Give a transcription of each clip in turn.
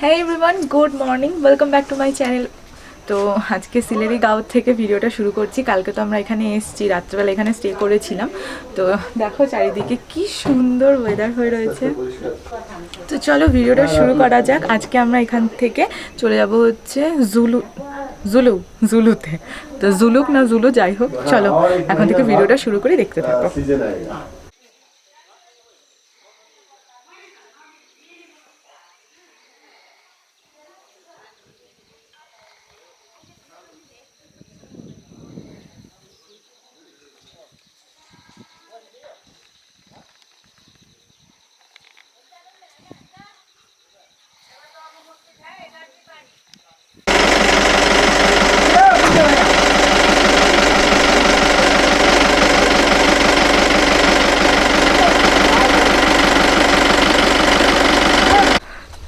হ্যাঁ everyone good morning welcome back to my channel তো আজকে সিলেরি গাঁও থেকে ভিডিওটা শুরু করছি। কালকে তো আমরা এখানে এসেছি, রাত্রেবেলা এখানে স্টে করেছিলাম। তো দেখো চারিদিকে কি সুন্দর ওয়েদার হয়ে রয়েছে। তো চলো ভিডিওটা শুরু করা যাক। আজকে আমরা এখান থেকে চলে যাব হচ্ছে জুলু জুলু, জুলুতে। তো জুলুক না জুলু, যাই হোক, চলো এখন থেকে ভিডিওটা শুরু করে, দেখতে থাকো।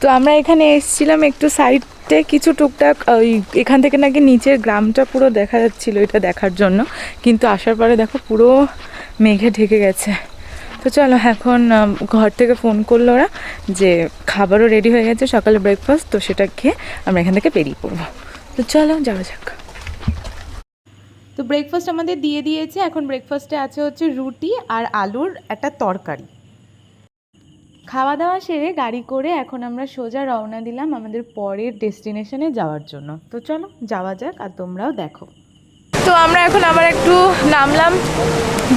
তো আমরা এখানে এসেছিলাম একটু সাইডে কিছু টুকটাক ওই এখান থেকে নাকি নিচের গ্রামটা পুরো দেখা যাচ্ছিল এটা দেখার জন্য। কিন্তু আসার পরে দেখো পুরো মেঘে ঢেকে গেছে। তো চলো এখন ঘর থেকে ফোন করল ওরা যে খাবারও রেডি হয়ে গেছে, সকালে ব্রেকফাস্ট তো সেটা খেয়ে আমরা এখান থেকে বেরিয়ে পড়ব। তো চলো যাওয়া যাক। তো ব্রেকফাস্ট আমাদের দিয়ে দিয়েছে। এখন ব্রেকফাস্টে আছে হচ্ছে রুটি আর আলুর একটা তরকারি। খাওয়া দাওয়া সেরে গাড়ি করে এখন আমরা সোজা রওনা দিলাম আমাদের পরের ডেস্টিনেশনে যাওয়ার জন্য। তো চলো, যাওয়া যাক আর তোমরাও দেখো। তো আমরা এখন আবার একটু নামলাম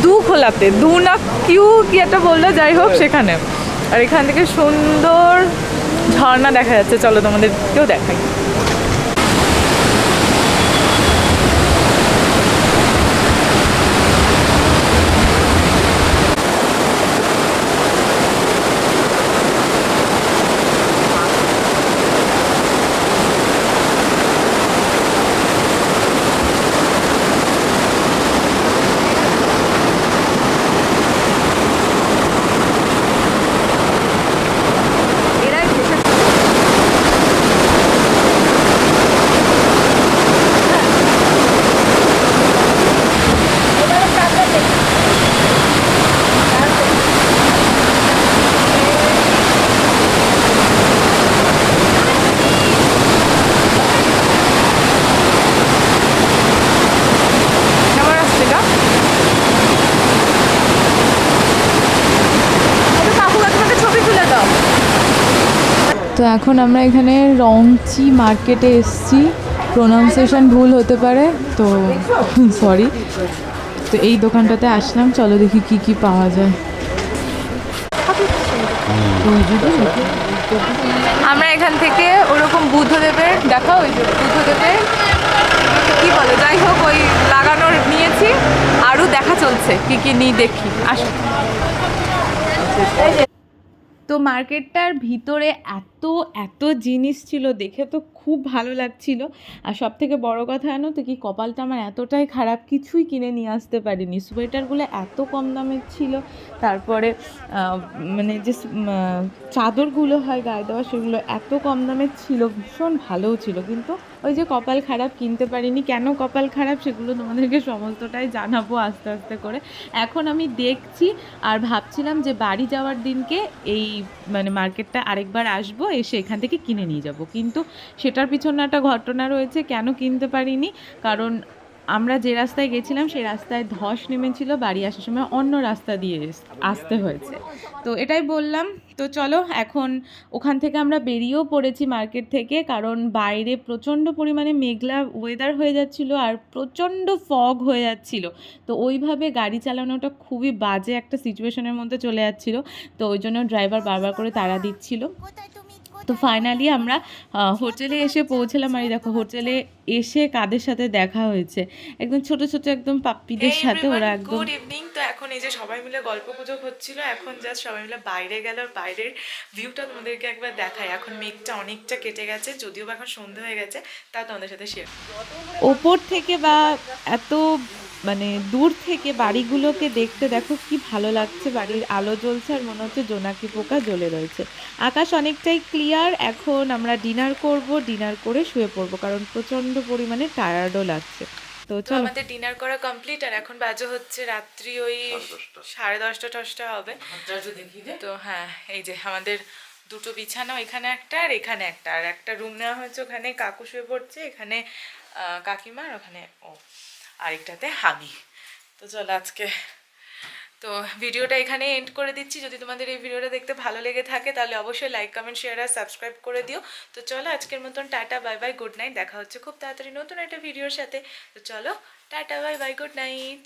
দু খোলাতে। দু না কিউ কি একটা বলল, যাই হোক সেখানে। আর এখান থেকে সুন্দর ঝর্ণা দেখা যাচ্ছে। চলো তোমাদেরকেও দেখাই। তো এখন আমরা এখানে রংচি মার্কেটে এসেছি। প্রোনাউন্সিয়েশন ভুল হতে পারে, তো সরি তো এই দোকানটাতে আসলাম, চলো দেখি কি কি পাওয়া যায়। আমরা এখান থেকে ওরকম বুদ্ধদেবের দেখা ওই যে বুদ্ধদেবের, কি বলে, যাই হোক, ওই লাগানোর নিয়েছি, আরও দেখা চলছে, কি কি নিই দেখি আসুন তো মার্কেটটার ভিতরে এত এত জিনিস ছিল দেখে তো খুব ভালো লাগছিল। আর সব থেকে বড় কথা জানো তো কি, কপালটা আমার এতটাই খারাপ, কিছুই কিনে নিয়ে আসতে পারিনি। সোয়েটারগুলো এত কম দামের ছিল, তারপরে মানে যে স- চাদরগুলো হয় গায়ে দেওয়া, সেগুলো এত কম দামের ছিল, ভীষণ ভালোও ছিল। কিন্তু ওই যে কপাল খারাপ কিনতে পারিনি, কেন কপাল খারাপ সেগুলো তোমাদেরকে সমস্তটাই জানাব আস্তে আস্তে করে। এখন আমি দেখছি আর ভাবছিলাম যে বাড়ি যাওয়ার দিনকে এই মানে মার্কেটটা আরেকবার আসব, এসে এখান থেকে কিনে নিয়ে যাব। কিন্তু সেটার পিছনে একটা ঘটনা রয়েছে, কেন কিনতে পারিনি? কারণ আমরা যে রাস্তায় গেছিলাম, সেই রাস্তায় ধস নেমেছিল, বাড়ি আসার সময় অন্য রাস্তা দিয়ে আসতে হয়েছে। তো এটাই বললাম। তো চলো, এখন ওখান থেকে আমরা বেরিয়েও পড়েছি মার্কেট থেকে, কারণ বাইরে প্রচণ্ড পরিমাণে মেঘলা ওয়েদার হয়ে যাচ্ছিল আর প্রচণ্ড ফগ হয়ে যাচ্ছিল। তো ওইভাবে গাড়ি চালানোটা খুবই বাজে একটা সিচুয়েশনের মধ্যে চলে যাচ্ছিল। তো ওই জন্য ড্রাইভার বারবার করে তাড়া দিচ্ছিল। তো ফাইনালি আমরা হোটেলে এসে পৌঁছলাম আর দেখো হোটেলে এসে কাদের সাথে দেখা হয়েছে? একদম ছোট ছোট একদম পাপ্পিদের সাথে ওরা একদম গুড ইভিনিং তো এখন এই যে সবাই মিলে গল্প গুজব হচ্ছিল এখন জাস্ট সবাই মিলে বাইরে গেল আর বাইরের ভিউটা তোমাদেরকে একবার দেখাই। এখন মেঘটা অনেকটা কেটে গেছে যদিও বা এখন সন্ধে হয়ে গেছে তা তোমাদের সাথে শেয়ার ওপর থেকে বা এত মানে দূর থেকে বাড়িগুলোকে দেখতে দেখো কি ভালো লাগছে। বাড়ির আলো জ্বলছে আর মনে হচ্ছে জোনাকি পোকা জ্বলে রয়েছে। আকাশ অনেকটাই ক্লিয়ার এখন আমরা ডিনার করব ডিনার করে শুয়ে পড়ব কারণ প্রচণ্ড পরিমাণে টায়ার্ডও লাগছে। তো চলো। আমাদের ডিনার করা কমপ্লিট আর এখন বাজে হচ্ছে রাত্রি ওই সাড়ে দশটা। টশটা হবে। তো হ্যাঁ এই যে আমাদের দুটো বিছানা এখানে একটা আর এখানে একটা। আর একটা রুম নেওয়া হয়েছে ওখানে কাকু শুয়ে পড়ছে এখানে আহ, কাকিমা আর ওখানে ও। আরেকটাতে হামি তো চলো আজকে তো ভিডিওটা এখানে এন্ড করে দিচ্ছি। যদি তোমাদের এই ভিডিওটা দেখতে ভালো লেগে থাকে, তাহলে অবশ্যই লাইক কমেন্ট শেয়ার আর সাবস্ক্রাইব করে দিও। তো চলো আজকের মতন tata bye bye good night দেখা হচ্ছে খুব তাড়াতাড়ি নতুন একটা ভিডিওর সাথে। তো চলো, tata bye bye good night